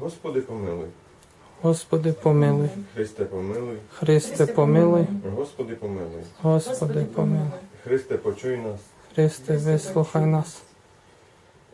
Господи помилуй, Господи, помилуй. Христе помилуй, Христе, помилуй. Господи помилуй, Господи, помилуй. Христе почуй нас, Христе, вислухай нас.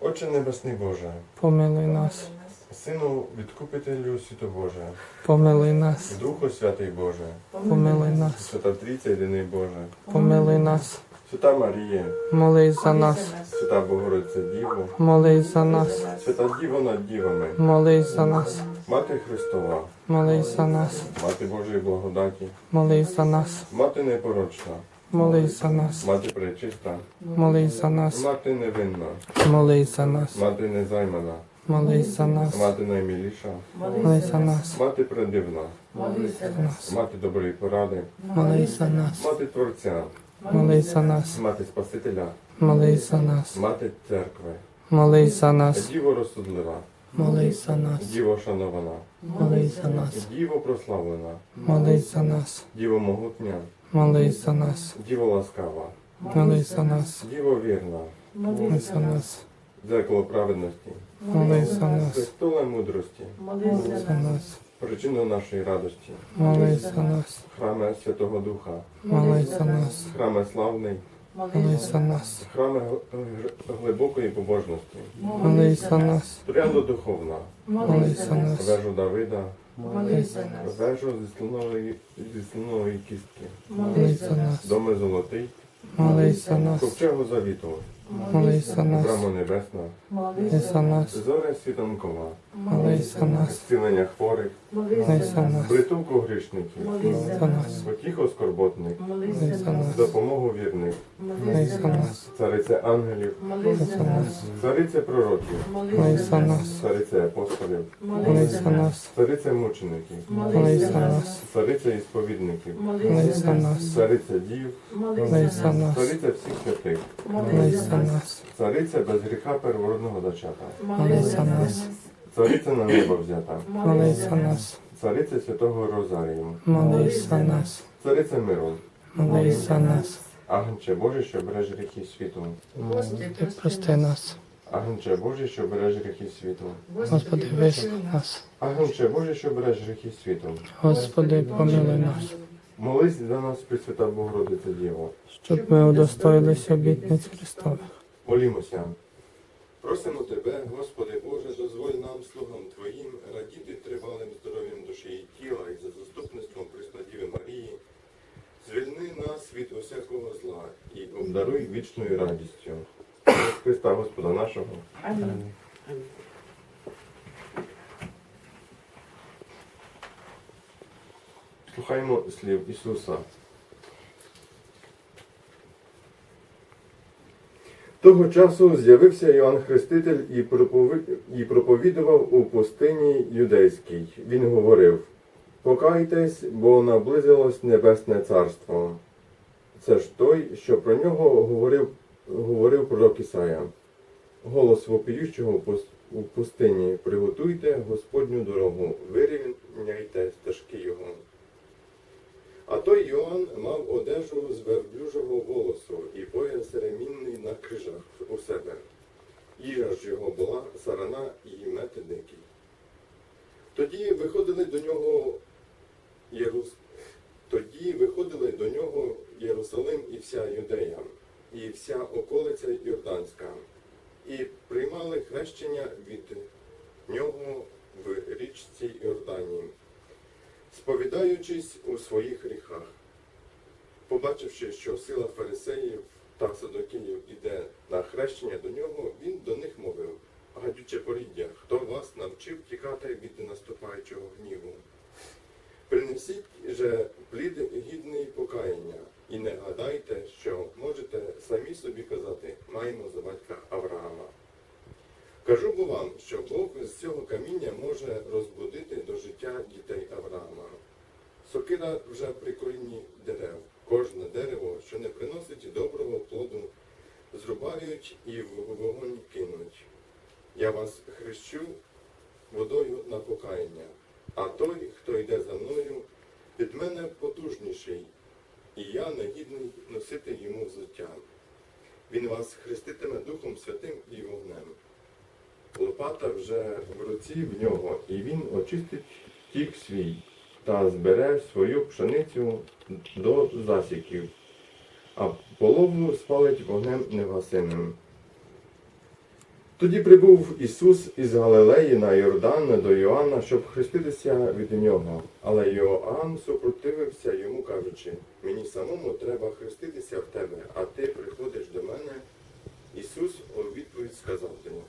Отче Небесний Боже, Помилуй нас. Сину відкупителю світу Боже, Помилуй нас. Духу Святий Боже, Помилуй нас. Свята Трійця єдиний Боже, Помилуй нас. Свята Марія, Молись за нас. Свята Богородиця Діво, Молись за нас. Свята Діво над Дівами, Молись за нас. Мати Христова, Молись за нас. Мати Божої благодаті, Молись за нас. Мати непорочна, Молись за нас. Мати пречиста, Молись за нас. Мати невинна, Молись за нас. Мати незаймана, Молись за нас. Мати наймиліша, Молись за нас. Мати предивна, Молись за нас. Мати доброї поради, Молись за нас. Мати Творця, Молись за нас. Мати Спасителя, Молись за нас. Мати церкви, Молись за нас. Діво розсудлива, Молись за нас. Діво шанована, Молись за нас. Діво прославлена, Молись за нас. Діво могутня, Молись за нас. Діво ласкава, Молись за нас. Діво вірна, Молись за нас. дзеркало праведності, Молись за нас. престоле мудрості, Молись за нас. причина нашої радості, Молись за нас. храме Святого Духа, Молись за нас. храме славний, Молись за нас. храме глибокої побожності, Молись за нас. Трянда духовна, Молись за нас. вежу Давида, Молись за нас. вежу зі слонової, зі слонової кістки, Молись за нас. доми золотий, Молись за нас. ковчегу завіту, Молись за нас. браму небесна, Молись за нас. зоря світанкова, Молись за нас. зцілення хворих, Молись за нас. притулку грішників, Молись за нас. потіху скорботних, Молись за нас. допомогу вірних, Молись за нас. царице ангелів, Молись за нас. царице пророків, Молись за нас. царице апостолів, Молись за нас. царице мучеників, Молись за нас. царице ісповідників, Молись за нас. царице дів, Молись за нас. царице всіх святих, Молись за нас. царице без гріха первородного зачата, Молись за нас. Царице на небо взята, Молись за нас. царице святого Розарію, Молись за нас. царице миру, Молись за нас. агнче Боже, що береш гріхи світу, Ти прости нас. агнче Боже, що береш гріхи світу, Господи, вислухай нас. агнче Боже, що береш гріхи світу. Господи, помилуй нас, Молись за нас, Пресвята Богородиця Діво. щоб ми удостоїлись обітниць Христових. Молімося. Просимо Тебе, Господи Боже, дозволь нам, слугам Твоїм, радіти тривалим здоров'ям душі і тіла і за заступництвом Преснодіви Марії. Звільни нас від усякого зла і обдаруй вічною радістю. Христа Господа нашого. Амінь. Слухаймо слів Ісуса. Того часу з'явився Іоанн Хреститель і проповідував у пустині юдейській. Він говорив: Покайтесь, бо наблизилось Небесне Царство. Це ж той, що про нього говорив, говорив пророк Ісая. Голос вопіючого у пустині приготуйте Господню дорогу, вирівняйте стежки його. А той Йоанн мав одежу з верблюжого волосу на крижах у себе. Їжа ж його була сарана і мети дикі. Тоді виходили до нього Єрус... Тоді виходили до нього Єрусалим і вся Юдея, і вся околиця Йорданська, і приймали хрещення від нього в річці Йорданії сповідаючись у своїх гріхах. Побачивши, що сила фарисеїв та садокіїв іде на хрещення до нього, він до них мовив, гадюче поріддя, хто вас навчив тікати від наступаючого гніву. Принесіть же плід гідний покаяння, і не гадайте, що можете самі собі казати, маємо за батька Авраама. Кажу бо вам, що Бог з цього каміння може розбудити до життя. Сокира вже при корінні дерев. Кожне дерево, що не приносить доброго плоду, зрубають і в вогонь кинуть. Я вас хрещу водою на покаяння, а той, хто йде за мною, від мене потужніший, і я негідний носити йому взуття. Він вас хреститиме Духом Святим і вогнем. Лопата вже в руці в нього, і він очистить тік свій та збере свою пшеницю до засіків, а полову спалить вогнем невгасимим. Тоді прибув Ісус із Галилеї на Йордан до Йоанна, щоб хреститися від нього. Але Йоанн супротивився йому, кажучи, мені самому треба хреститися в тебе, а ти приходиш до мене. Ісус у відповідь сказав до нього,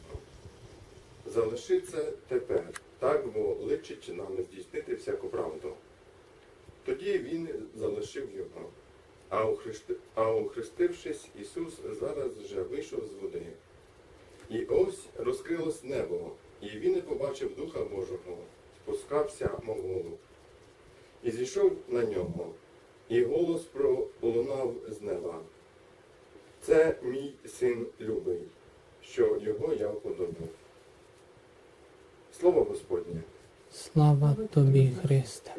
залиши це тепер, так бо личить нам здійснити всяку правду. Тоді він залишив його. А, охрести... а охрестившись, Ісус зараз же вийшов з води. І ось розкрилось небо, і він побачив Духа Божого, спускався, мов голуб. І зійшов на нього, і голос пролунав з неба. Це мій син любий, що його я вподобав. Слово Господнє. Слава тобі, Христе.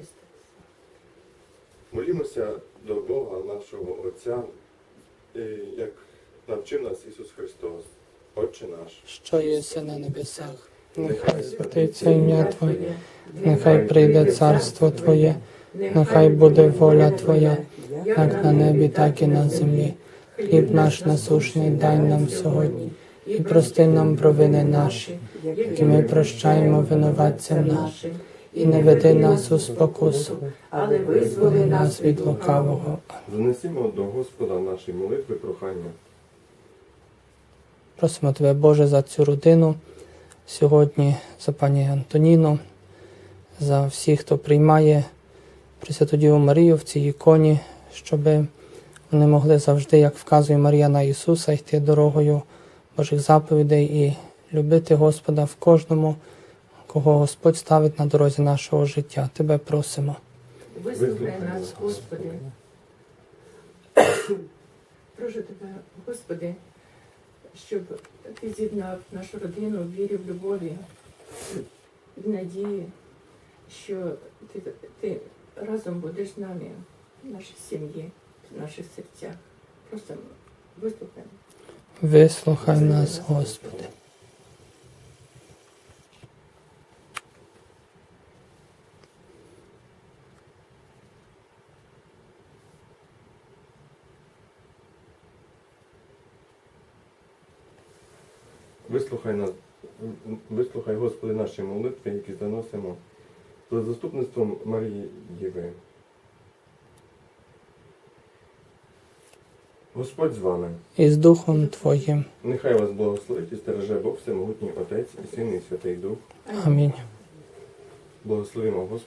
Молімося до Бога нашого Отця, як навчив нас Ісус Христос, Отче наш. Що єси на небесах, нехай святиться ім'я Твоє, нехай прийде царство Твоє, нехай буде воля Твоя, як на небі, так і на землі. Хліб наш насушний дай нам сьогодні, і прости нам провини наші, які ми прощаємо винуватцям нашим, і не веди нас у спокусу, але визволи нас від лукавого. Занесімо до Господа наші молитви прохання. Просимо Тебе, Боже, за цю родину сьогодні, за пані Антоніну, за всіх, хто приймає Пресвяту Діву Марію в цій іконі, щоб вони могли завжди, як вказує Марія на Ісуса, йти дорогою Божих заповідей і любити Господа в кожному, кого Господь ставить на дорозі нашого життя. Тебе просимо. Вислухай нас, Господи. Прошу тебе, Господи, щоб ти з'єднав нашу родину в вірі, в любові, в надії, що ти, ти разом будеш з нами, в нашій сім'ї, в наших серцях. Просимо, вислухай. Вислухай нас, Господи. Вислухай нас, вислухай, Господи, наші молитви, які заносимо за заступництвом Марії Єви. Господь з вами. І з Духом Твоїм. Нехай вас благословить і стереже Бог Всемогутній Отець і Син і Святий Дух. Амінь. Благословимо Господь.